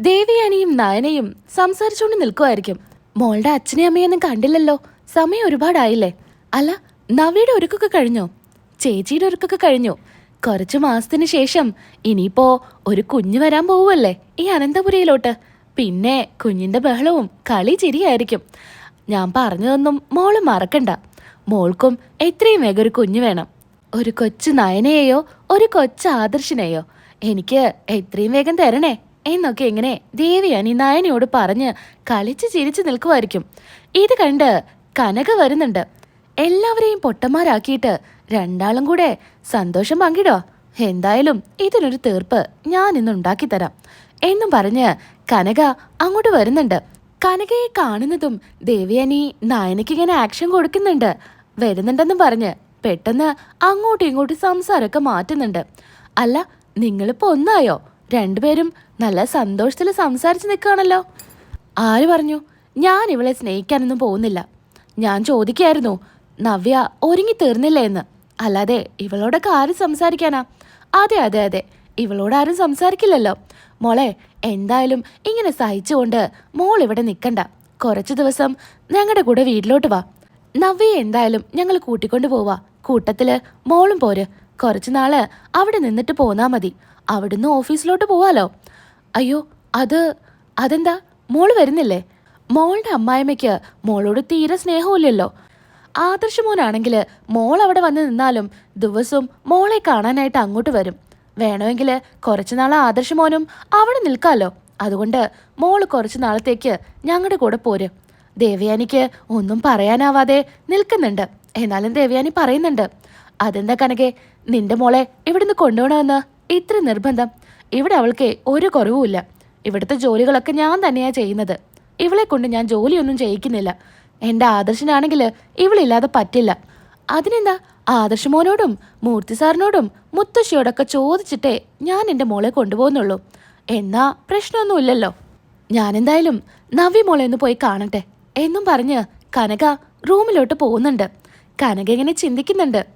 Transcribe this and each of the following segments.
ദേവിയാനിയും നയനയും സംസാരിച്ചുകൊണ്ട് നിൽക്കുമായിരിക്കും മോളുടെ അച്ഛനെയും അമ്മയൊന്നും കണ്ടില്ലല്ലോ. സമയം ഒരുപാടായില്ലേ? അല്ല നവിയുടെ ഒരുക്കൊക്കെ കഴിഞ്ഞോ? ചേച്ചിയുടെ ഒരുക്കൊക്കെ കഴിഞ്ഞു? കുറച്ച് മാസത്തിന് ശേഷം ഇനിയിപ്പോ ഒരു കുഞ്ഞ് വരാൻ പോവുമല്ലേ ഈ അനന്തപുരയിലോട്ട്. പിന്നെ കുഞ്ഞിന്റെ ബഹളവും കളി ചിരിയായിരിക്കും. ഞാൻ പറഞ്ഞതൊന്നും മോൾ മറക്കണ്ട. മോൾക്കും എത്രയും വേഗം ഒരു കുഞ്ഞ് വേണം. ഒരു കൊച്ചു നയനയെയോ ഒരു കൊച്ചു ആദർശിനെയോ എനിക്ക് എത്രയും വേഗം തരണേ. എന്നൊക്കെ ഇങ്ങനെ ദേവിയാനി നയനയോട് പറഞ്ഞ് കളിച്ച് ചിരിച്ചു നിൽക്കുമായിരിക്കും ഇത് കണ്ട് കനക വരുന്നുണ്ട്. എല്ലാവരെയും പൊട്ടന്മാരാക്കിയിട്ട് രണ്ടാളും കൂടെ സന്തോഷം പങ്കിടോ. എന്തായാലും ഇതിനൊരു തീർപ്പ് ഞാൻ ഇന്ന് ഉണ്ടാക്കി തരാം എന്നും പറഞ്ഞ് കനക അങ്ങോട്ട് വരുന്നുണ്ട്. കനകയെ കാണുന്നതും ദേവിയാനി നായനയ്ക്ക് ഇങ്ങനെ ആക്ഷൻ കൊടുക്കുന്നുണ്ട്. വരുന്നുണ്ടെന്നും പറഞ്ഞ് പെട്ടെന്ന് അങ്ങോട്ടും ഇങ്ങോട്ടും സംസാരമൊക്കെ മാറ്റുന്നുണ്ട്. അല്ല നിങ്ങളിപ്പോ ഒന്നായോ? രണ്ടുപേരും നല്ല സന്തോഷത്തിൽ സംസാരിച്ച് നിൽക്കുകയാണല്ലോ ആര് പറഞ്ഞു? ഞാൻ ഇവളെ സ്നേഹിക്കാനൊന്നും പോകുന്നില്ല. ഞാൻ ചോദിക്കായിരുന്നു നവ്യ ഒരുങ്ങി തീർന്നില്ല എന്ന്. അല്ലാതെ ഇവളോടൊക്കെ ആരും സംസാരിക്കാനാ? അതെ അതെ അതെ. ഇവളോട് ആരും സംസാരിക്കില്ലല്ലോ. മോളെ എന്തായാലും ഇങ്ങനെ സഹിച്ചുകൊണ്ട് മോൾ ഇവിടെ നിൽക്കണ്ട കുറച്ച് ദിവസം ഞങ്ങളുടെ കൂടെ വീട്ടിലോട്ട് വാ. നവ്യ എന്തായാലും ഞങ്ങൾ കൂട്ടിക്കൊണ്ടു പോവാ. കൂട്ടത്തിൽ മോളും പോര്. കുറച്ചു നാൾ അവിടെ നിന്നിട്ട് പോന്നാ മതി. അവിടുന്ന് ഓഫീസിലോട്ട് പോവാലോ. അയ്യോ അത് അതെന്താ? മോൾ വരുന്നില്ലേ? മോളുടെ അമ്മായിമ്മയ്ക്ക് മോളോട് തീരെ സ്നേഹമില്ലല്ലോ ആദർശമോനാണെങ്കിൽ മോൾ അവിടെ വന്ന് നിന്നാലും ദിവസവും മോളെ കാണാനായിട്ട് അങ്ങോട്ട് വരും. വേണമെങ്കിൽ കുറച്ച് നാൾ ആദർശമോനും അവിടെ നിൽക്കാമല്ലോ അതുകൊണ്ട് മോൾ കുറച്ച് നാളത്തേക്ക് ഞങ്ങളുടെ കൂടെ പോര്. ദേവയാനിക്ക് ഒന്നും പറയാനാവാതെ നിൽക്കുന്നുണ്ട്. എന്നാലും ദേവയാനി പറയുന്നുണ്ട്. അതെന്താ കനകെ നിന്റെ മോളെ ഇവിടുന്ന് കൊണ്ടുപോകണമെന്ന്? ഇത്ര നിർബന്ധം. ഇവിടെ അവൾക്ക് ഒരു കുറവുമില്ല. ഇവിടുത്തെ ജോലികളൊക്കെ ഞാൻ തന്നെയാ ചെയ്യുന്നത്. ഇവളെ കൊണ്ട് ഞാൻ ജോലിയൊന്നും ചെയ്യിക്കുന്നില്ല. എന്റെ ആദർശനാണെങ്കിൽ ഇവളില്ലാതെ പറ്റില്ല. അതിനെന്താ ആദർശമോനോടും മൂർത്തി സാറിനോടും മുത്തശ്ശിയോടൊക്കെ ചോദിച്ചിട്ടേ ഞാൻ എന്റെ മോളെ കൊണ്ടുപോകുന്നുള്ളൂ. എന്നാ പ്രശ്നമൊന്നുമില്ലല്ലോ. ഞാനെന്തായാലും നവ്യ മോളെ ഒന്ന് പോയി കാണട്ടെ എന്നും പറഞ്ഞ് കനക റൂമിലോട്ട് പോകുന്നുണ്ട്. കനക ഇങ്ങനെ ചിന്തിക്കുന്നുണ്ട്.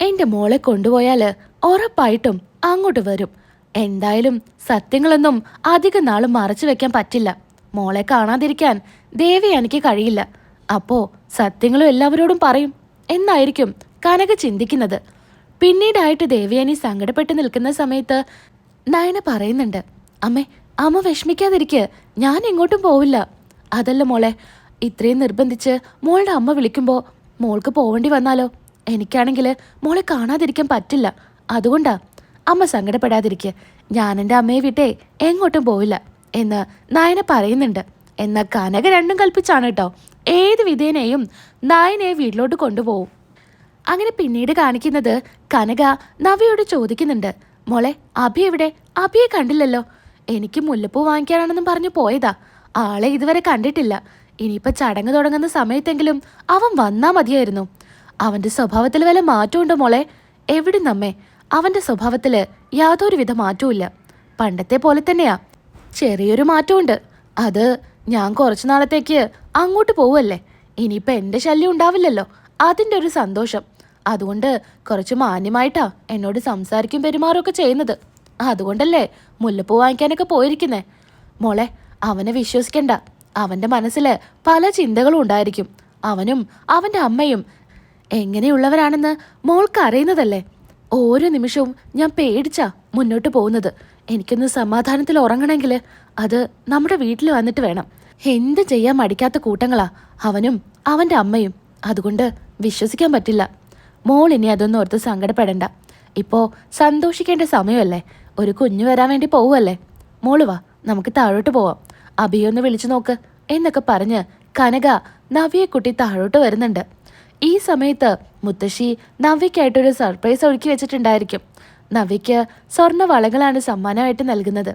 എന്റെ മോളെ കൊണ്ടുപോയാൽ ഉറപ്പായിട്ടും അങ്ങോട്ട് വരും. എന്തായാലും സത്യങ്ങളൊന്നും അധിക നാളും മറച്ചു വെക്കാൻ പറ്റില്ല. മോളെ കാണാതിരിക്കാൻ ദേവി എനിക്ക് കഴിയില്ല. അപ്പോ സത്യങ്ങളും എല്ലാവരോടും പറയും. എന്നായിരിക്കും കനക ചിന്തിക്കുന്നത്. പിന്നീടായിട്ട് ദേവിയാനി സങ്കടപ്പെട്ട് നിൽക്കുന്ന സമയത്ത് നയന പറയുന്നുണ്ട് അമ്മേ അമ്മ വിഷമിക്കാതിരിക്കെ. ഞാൻ എങ്ങോട്ടും പോവില്ല. അതല്ല മോളെ ഇത്രയും നിർബന്ധിച്ച് മോളുടെ അമ്മ വിളിക്കുമ്പോൾ മോൾക്ക് പോവേണ്ടി വന്നാലോ? എനിക്കാണെങ്കിൽ മോളെ കാണാതിരിക്കാൻ പറ്റില്ല. അതുകൊണ്ടാ അമ്മ സങ്കടപ്പെടാതിരിക്ക. ഞാൻ എന്റെ അമ്മയെ വിട്ടേ എങ്ങോട്ടും പോവില്ല എന്ന് നായന പറയുന്നുണ്ട്. എന്നാൽ കനക രണ്ടും കൽപ്പിച്ചാണ് കേട്ടോ. ഏത് വിധേനയും നായനെ വീട്ടിലോട്ട് കൊണ്ടുപോകും അങ്ങനെ പിന്നീട് കാണിക്കുന്നത് കനക നവയോട് ചോദിക്കുന്നുണ്ട്. മോളെ അഭി എവിടെ? അഭിയെ കണ്ടില്ലല്ലോ. എനിക്ക് മുല്ലപ്പൂ വാങ്ങിക്കാനാണെന്നും പറഞ്ഞു പോയതാ. ആളെ ഇതുവരെ കണ്ടിട്ടില്ല. ഇനിയിപ്പോൾ ചടങ്ങ് തുടങ്ങുന്ന സമയത്തെങ്കിലും അവൻ വന്നാ മതിയായിരുന്നു. അവന്റെ സ്വഭാവത്തിൽ വല്ല മാറ്റമുണ്ടോ മോളെ? എവിടുന്നമ്മേ? അവന്റെ സ്വഭാവത്തിൽ യാതൊരുവിധ മാറ്റവും പണ്ടത്തെ പോലെ തന്നെയാ. ചെറിയൊരു മാറ്റമുണ്ട് അത് ഞാൻ കുറച്ചു നാളത്തേക്ക് അങ്ങോട്ട് പോവല്ലേ ഇനിയിപ്പോ എന്റെ ശല്യം ഉണ്ടാവില്ലല്ലോ. അതിന്റെ ഒരു സന്തോഷം. അതുകൊണ്ട് കുറച്ച് മാന്യമായിട്ടാ എന്നോട് സംസാരിക്കും പെരുമാറുമൊക്കെ ചെയ്യുന്നത്. അതുകൊണ്ടല്ലേ മുല്ലപ്പൂ വാങ്ങിക്കാനൊക്കെ പോയിരിക്കുന്നേ. മോളെ അവനെ വിശ്വസിക്കണ്ട. അവന്റെ മനസ്സിൽ പല ചിന്തകളും ഉണ്ടായിരിക്കും. അവനും അവന്റെ അമ്മയും എങ്ങനെയുള്ളവരാണെന്ന് മോൾക്ക് അറിയുന്നതല്ലേ? ഓരോ നിമിഷവും ഞാൻ പേടിച്ചാ മുന്നോട്ട് പോകുന്നത്. എനിക്കൊന്ന് സമാധാനത്തിൽ ഉറങ്ങണമെങ്കിൽ അത് നമ്മുടെ വീട്ടിൽ വന്നിട്ട് വേണം. എന്ത് ചെയ്യാൻ മടിക്കാത്ത കൂട്ടങ്ങളാ അവനും അവന്റെ അമ്മയും. അതുകൊണ്ട് വിശ്വസിക്കാൻ പറ്റില്ല. മോൾ ഇനി അതൊന്നും ഓർത്ത് സങ്കടപ്പെടണ്ട. ഇപ്പോ സന്തോഷിക്കേണ്ട സമയമല്ലേ? ഒരു കുഞ്ഞു വരാൻ വേണ്ടി പോവുമല്ലേ മോൾ വാ നമുക്ക് താഴോട്ട് പോവാം. അഭിയൊന്ന് വിളിച്ചു നോക്ക് എന്നൊക്കെ പറഞ്ഞ് കനക നവ്യക്കുട്ടി താഴോട്ട് വരുന്നുണ്ട്. ഈ സമയത്ത് മുത്തശ്ശി നവ്യക്കായിട്ടൊരു സർപ്രൈസ് ഒരുക്കി വെച്ചിട്ടുണ്ടായിരിക്കും. നവ്യയ്ക്ക് സ്വർണ വളകളാണ് സമ്മാനമായിട്ട് നൽകുന്നത്.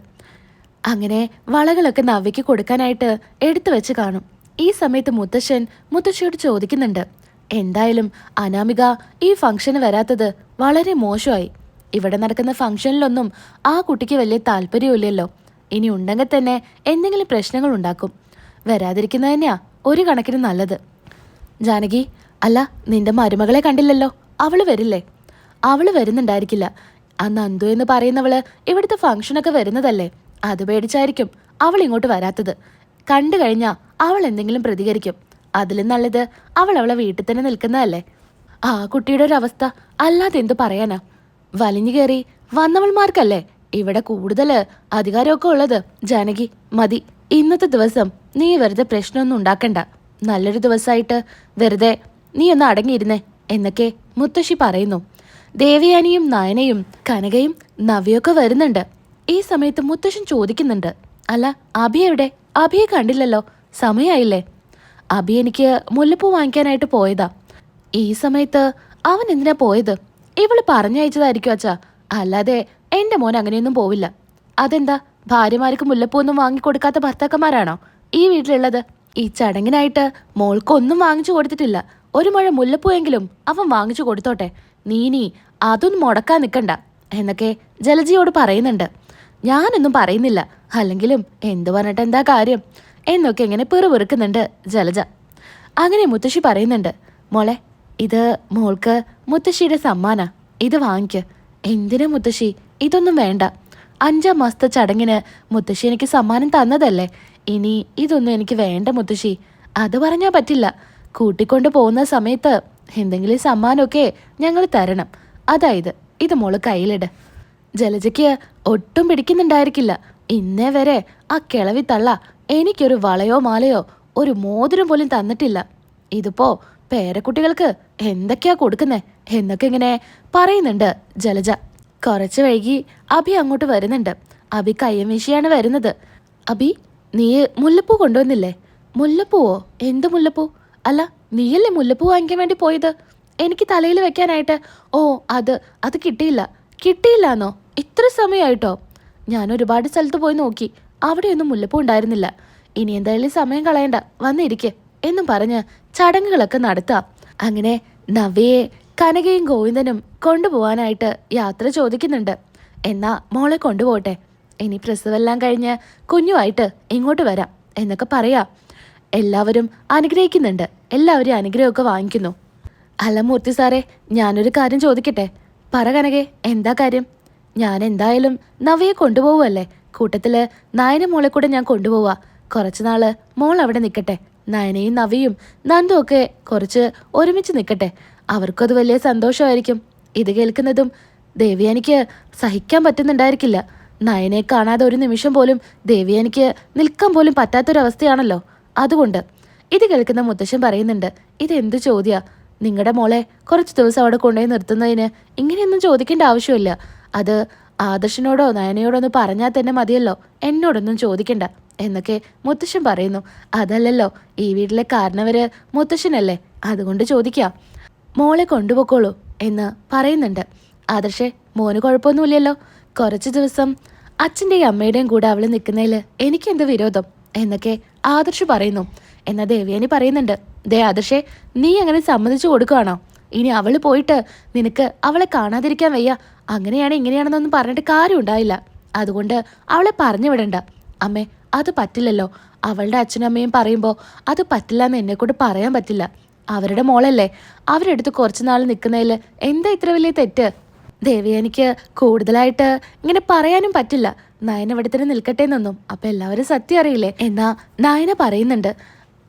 അങ്ങനെ വളകളൊക്കെ നവ്യയ്ക്ക് കൊടുക്കാനായിട്ട് എടുത്തു വെച്ച് കാണും. ഈ സമയത്ത് മുത്തശ്ശൻ മുത്തശ്ശിയോട് ചോദിക്കുന്നുണ്ട് എന്തായാലും അനാമിക ഈ ഫംഗ്ഷന് വരാത്തത് വളരെ മോശമായി. ഇവിടെ നടക്കുന്ന ഫംഗ്ഷനിലൊന്നും ആ കുട്ടിക്ക് വലിയ താല്പര്യമില്ലല്ലോ ഇനി ഉണ്ടെങ്കിൽ തന്നെ എന്തെങ്കിലും പ്രശ്നങ്ങൾ ഉണ്ടാക്കും. വരാതിരിക്കുന്നത് തന്നെയാ ഒരു കണക്കിന് നല്ലത്. ജാനകി അല്ല നിന്റെ മരുമകളെ കണ്ടില്ലല്ലോ. അവൾ വരില്ലേ? അവൾ വരുന്നുണ്ടായിരിക്കില്ല. ആ നന്ദു എന്ന് പറയുന്നവൾ ഇവിടുത്തെ ഫംഗ്ഷനൊക്കെ വരുന്നതല്ലേ? അത് പേടിച്ചായിരിക്കും അവൾ ഇങ്ങോട്ട് വരാത്തത്. കണ്ടു കഴിഞ്ഞാ അവൾ എന്തെങ്കിലും പ്രതികരിക്കും. അതിലും നല്ലത് അവൾ അവളെ വീട്ടിൽ തന്നെ നിൽക്കുന്നതല്ലേ? ആ കുട്ടിയുടെ ഒരു അവസ്ഥ അല്ലാതെ എന്തു പറയാനാ? വലിഞ്ഞു കയറി വന്നവൾമാർക്കല്ലേ? ഇവിടെ കൂടുതൽ അധികാരമൊക്കെ ഉള്ളത്. ജാനകി മതി. ഇന്നത്തെ ദിവസം നീ വെറുതെ പ്രശ്നമൊന്നും ഉണ്ടാക്കണ്ട. നല്ലൊരു ദിവസമായിട്ട് വെറുതെ നീ ഒന്ന് അടങ്ങിയിരുന്നേ എന്നൊക്കെ മുത്തശ്ശി പറയുന്നു. ദേവയാനിയും നയനയും കനകയും നവ്യൊക്കെ വരുന്നുണ്ട്. ഈ സമയത്ത് മുത്തശ്ശൻ ചോദിക്കുന്നുണ്ട് അല്ല അഭി എവിടെ? അഭിയെ കണ്ടില്ലല്ലോ സമയായില്ലേ? അഭി എനിക്ക് മുല്ലപ്പൂ വാങ്ങിക്കാനായിട്ട് പോയതാ. ഈ സമയത്ത് അവൻ എന്തിനാ പോയത്? ഇവൾ പറഞ്ഞയച്ചതായിരിക്കും അച്ഛാ. അല്ലാതെ എന്റെ മോൻ അങ്ങനെയൊന്നും പോവില്ല. അതെന്താ ഭാര്യമാർക്ക് മുല്ലപ്പൂ ഒന്നും വാങ്ങിക്കൊടുക്കാത്ത ഭർത്താക്കന്മാരാണോ ഈ വീട്ടിലുള്ളത്? ഈ ചടങ്ങിനായിട്ട് മോൾക്കൊന്നും വാങ്ങിച്ചു കൊടുത്തിട്ടില്ല. ഒരു മുഴ മുല്ലപ്പൂയെങ്കിലും അവൻ വാങ്ങിച്ചു കൊടുത്തോട്ടെ. നീനി അതൊന്നും മുടക്കാൻ നിൽക്കണ്ട എന്നൊക്കെ ജലജിയോട് പറയുന്നുണ്ട്. ഞാനൊന്നും പറയുന്നില്ല അല്ലെങ്കിലും എന്തു പറഞ്ഞിട്ട് എന്താ കാര്യം എന്നൊക്കെ ഇങ്ങനെ പിറുപിറുക്കുന്നുണ്ട് ജലജ. അങ്ങനെ മുത്തശ്ശി പറയുന്നുണ്ട് മോളെ ഇത് മോൾക്ക് മുത്തശ്ശിയുടെ സമ്മാന ഇത് വാങ്ങിക്ക്. എന്തിനാ മുത്തശ്ശി? ഇതൊന്നും വേണ്ട. അഞ്ചാം മാസത്തെ ചടങ്ങിന് മുത്തശ്ശി എനിക്ക് സമ്മാനം തന്നതല്ലേ? ഇനി ഇതൊന്നും എനിക്ക് വേണ്ട മുത്തശ്ശി. അത് പറഞ്ഞാൽ പറ്റില്ല. കൂട്ടിക്കൊണ്ട് പോകുന്ന സമയത്ത് എന്തെങ്കിലും സമ്മാനമൊക്കെ ഞങ്ങൾ തരണം. അതായത് ഇത് മോൾ കയ്യിലിട്. ജലജയ്ക്ക് ഒട്ടും പിടിക്കുന്നുണ്ടായിരിക്കില്ല. ഇന്നേ വരെ ആ കിളവി തള്ള എനിക്കൊരു വളയോ മാലയോ ഒരു മോതിരം പോലും തന്നിട്ടില്ല. ഇതിപ്പോ പേരക്കുട്ടികൾക്ക് എന്തൊക്കെയാ കൊടുക്കുന്നേ എന്നൊക്കെ ഇങ്ങനെ പറയുന്നുണ്ട് ജലജ. കുറച്ച് വൈകി അഭി അങ്ങോട്ട് വരുന്നുണ്ട്. അഭി കയ്യം വീശിയാണ് വരുന്നത്. അഭി നീ മുല്ലപ്പൂ കൊണ്ടുവന്നില്ലേ? മുല്ലപ്പൂവോ? എന്ത് മുല്ലപ്പൂ? അല്ല നീയല്ലേ മുല്ലപ്പൂ വാങ്ങിക്കാൻ വേണ്ടി പോയത്? എനിക്ക് തലയിൽ വെക്കാനായിട്ട്. ഓ അത് അത് കിട്ടിയില്ല. കിട്ടിയില്ലാന്നോ? ഇത്ര സമയമായിട്ടോ? ഞാൻ ഒരുപാട് സ്ഥലത്ത് പോയി നോക്കി. അവിടെയൊന്നും മുല്ലപ്പൂ ഉണ്ടായിരുന്നില്ല. ഇനി എന്തായാലും സമയം കളയണ്ട. വന്നിരിക്കെ. എന്നും പറഞ്ഞ് ചടങ്ങുകളൊക്കെ നടത്താം. അങ്ങനെ നവയെ കനകയും ഗോവിന്ദനും കൊണ്ടുപോവാനായിട്ട് യാത്ര ചോദിക്കുന്നുണ്ട്. എന്നാ മോളെ കൊണ്ടുപോകട്ടെ ഇനി പ്രസവെല്ലാം കഴിഞ്ഞ് കുഞ്ഞുമായിട്ട് ഇങ്ങോട്ട് വരാം എന്നൊക്കെ പറയാ. എല്ലാവരും അനുഗ്രഹിക്കുന്നുണ്ട്. എല്ലാവരും അനുഗ്രഹമൊക്കെ വാങ്ങിക്കുന്നു. അല്ല മൂർത്തി സാറേ ഞാനൊരു കാര്യം ചോദിക്കട്ടെ? പറ കനകെ എന്താ കാര്യം? ഞാൻ എന്തായാലും നവയെ കൊണ്ടുപോവല്ലേ കൂട്ടത്തിൽ നയന മോളെ കൂടെ ഞാൻ കൊണ്ടുപോവാ. കുറച്ച് നാൾ മോൾ അവിടെ നിൽക്കട്ടെ നയനയും നവിയും നന്ദും ഒക്കെ കുറച്ച് ഒരുമിച്ച് നിൽക്കട്ടെ അവർക്കത് വലിയ സന്തോഷമായിരിക്കും. ഇത് കേൾക്കുന്നതും ദേവിയാനിക്ക് സഹിക്കാൻ പറ്റുന്നുണ്ടായിരിക്കില്ല. നയനെ കാണാതെ ഒരു നിമിഷം പോലും ദേവിയാനിക്ക് നിൽക്കാൻ പോലും പറ്റാത്തൊരവസ്ഥയാണല്ലോ. അതുകൊണ്ട് ഇത് കേൾക്കുന്ന മുത്തശ്ശൻ പറയുന്നുണ്ട് ഇത് എന്ത് ചോദ്യാ? നിങ്ങളുടെ മോളെ കുറച്ച് ദിവസം അവിടെ കൊണ്ടുപോയി നിർത്തുന്നതിന് ഇങ്ങനെയൊന്നും ചോദിക്കേണ്ട ആവശ്യമില്ല. അത് ആദർശനോടോ നയനയോടോ ഒന്ന് പറഞ്ഞാൽ തന്നെ മതിയല്ലോ എന്നോടൊന്നും ചോദിക്കണ്ട എന്നൊക്കെ മുത്തശ്ശൻ പറയുന്നു. അതല്ലല്ലോ ഈ വീട്ടിലെ കാരണവര് മുത്തശ്ശനല്ലേ അതുകൊണ്ട് ചോദിക്കാം. മോളെ കൊണ്ടുപോക്കോളൂ എന്ന് പറയുന്നുണ്ട്. ആദർശേ മോന് കുഴപ്പമൊന്നുമില്ലല്ലോ. കുറച്ച് ദിവസം അച്ഛന്റെയും അമ്മയുടെയും കൂടെ അവൾ നിൽക്കുന്നതിൽ എനിക്കെന്ത് വിരോധം? എന്നൊക്കെ ആദർശ് പറയുന്നു. എന്നാ ദേവിയാനി പറയുന്നുണ്ട്. ദേ ആദർശേ നീ അങ്ങനെ സമ്മതിച്ചു കൊടുക്കുകയാണോ ഇനി അവൾ പോയിട്ട് നിനക്ക് അവളെ കാണാതിരിക്കാൻ വയ്യ. അങ്ങനെയാണ് ഇങ്ങനെയാണെന്നൊന്നും പറഞ്ഞിട്ട് കാര്യം ഉണ്ടായില്ല. അതുകൊണ്ട് അവളെ പറഞ്ഞു വിടണ്ട. അമ്മേ അത് പറ്റില്ലല്ലോ. അവളുടെ അച്ഛനും അമ്മയും പറയുമ്പോൾ അത് പറ്റില്ല എന്ന് എന്നെ കൊണ്ട് പറയാൻ പറ്റില്ല. അവരുടെ മോളല്ലേ. അവരെടുത്ത് കുറച്ച് നാൾ നിൽക്കുന്നതിൽ എന്താ ഇത്ര വലിയ തെറ്റ്? ദേവിയാനിക്ക് കൂടുതലായിട്ട് ഇങ്ങനെ പറയാനും പറ്റില്ല. നയന ഇവിടെ തന്നെ നിൽക്കട്ടെ എന്നൊന്നും. അപ്പൊ എല്ലാവരും സത്യം അറിയില്ലേ? എന്നാ നയന പറയുന്നുണ്ട്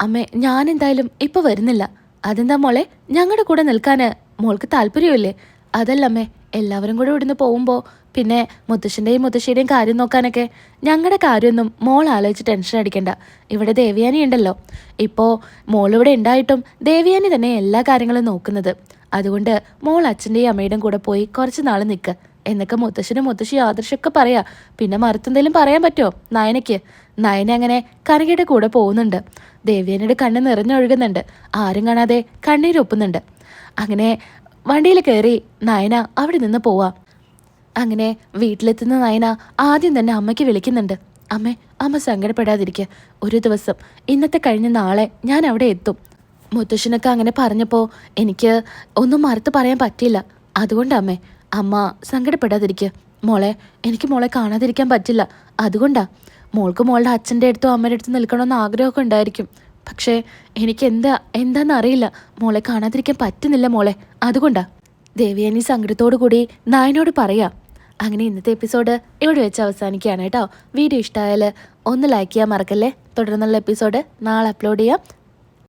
അമ്മേ ഞാൻ എന്തായാലും ഇപ്പൊ വരുന്നില്ല. അതെന്താ മോളെ? ഞങ്ങളുടെ കൂടെ നിൽക്കാന് മോൾക്ക് താല്പര്യമില്ലേ? അതല്ലമ്മേ എല്ലാവരും കൂടെ ഇവിടുന്ന് പോകുമ്പോൾ പിന്നെ മുത്തശ്ശന്റെയും മുത്തശ്ശിയുടെയും കാര്യം നോക്കാനൊക്കെ ഞങ്ങളുടെ കാര്യമൊന്നും മോൾ ആലോചിച്ച് ടെൻഷൻ അടിക്കണ്ട. ഇവിടെ ദേവിയാനി ഉണ്ടല്ലോ. ഇപ്പോൾ മോളിവിടെ ഉണ്ടായിട്ടും ദേവിയാനി തന്നെ എല്ലാ കാര്യങ്ങളും നോക്കുന്നത്. അതുകൊണ്ട് മോൾ അച്ഛന്റെയും അമ്മയുടെയും കൂടെ പോയി കുറച്ച് നാൾ നിൽക്ക് എന്നൊക്കെ മുത്തശ്ശനും മുത്തശ്ശി ആദർശമൊക്കെ പറയാ. പിന്നെ മറുത്തെന്തേലും പറയാൻ പറ്റുമോ നയനയ്ക്ക്. നയന അങ്ങനെ കനകയുടെ കൂടെ പോകുന്നുണ്ട്. ദേവ്യാനിയുടെ കണ്ണ് നിറഞ്ഞൊഴുകുന്നുണ്ട്. ആരും കാണാതെ കണ്ണീരൊപ്പുന്നുണ്ട് അങ്ങനെ വണ്ടിയിൽ കയറി നയന അവിടെ നിന്ന് പോവാ. അങ്ങനെ വീട്ടിലെത്തുന്ന നയന ആദ്യം തന്നെ അമ്മയ്ക്ക് വിളിക്കുന്നുണ്ട്. അമ്മേ അമ്മ സങ്കടപ്പെടാതിരിക്കുക ഒരു ദിവസം ഇന്നത്തെ കഴിഞ്ഞ നാളെ ഞാൻ അവിടെ എത്തും. മുത്തശ്ശനൊക്കെ അങ്ങനെ പറഞ്ഞപ്പോൾ എനിക്ക് ഒന്നും മറുത്ത് പറയാൻ പറ്റില്ല അതുകൊണ്ടാ അമ്മേ സങ്കടപ്പെടാതിരിക്കുക മോളെ എനിക്ക് മോളെ കാണാതിരിക്കാൻ പറ്റില്ല. അതുകൊണ്ടാ. മോൾക്ക് മോളുടെ അച്ഛന്റെ അടുത്തോ അമ്മയുടെ അടുത്തോ നിൽക്കണമെന്ന് ആഗ്രഹമൊക്കെ ഉണ്ടായിരിക്കും. പക്ഷേ എനിക്ക് എന്താ എന്താന്ന് അറിയില്ല. മോളെ കാണാതിരിക്കാൻ പറ്റുന്നില്ല മോളെ. അതുകൊണ്ടാ. ദേവിയാനി സങ്കടത്തോടു കൂടി നായനോട് പറയാം. അങ്ങനെ ഇന്നത്തെ എപ്പിസോഡ് ഇവിടെ വെച്ച് അവസാനിക്കുകയാണ് കേട്ടോ. വീഡിയോ ഇഷ്ടമായാൽ ഒന്ന് ലൈക്ക് ചെയ്യാൻ മറക്കല്ലേ? തുടർന്നുള്ള എപ്പിസോഡ് നാളെ അപ്ലോഡ് ചെയ്യാം.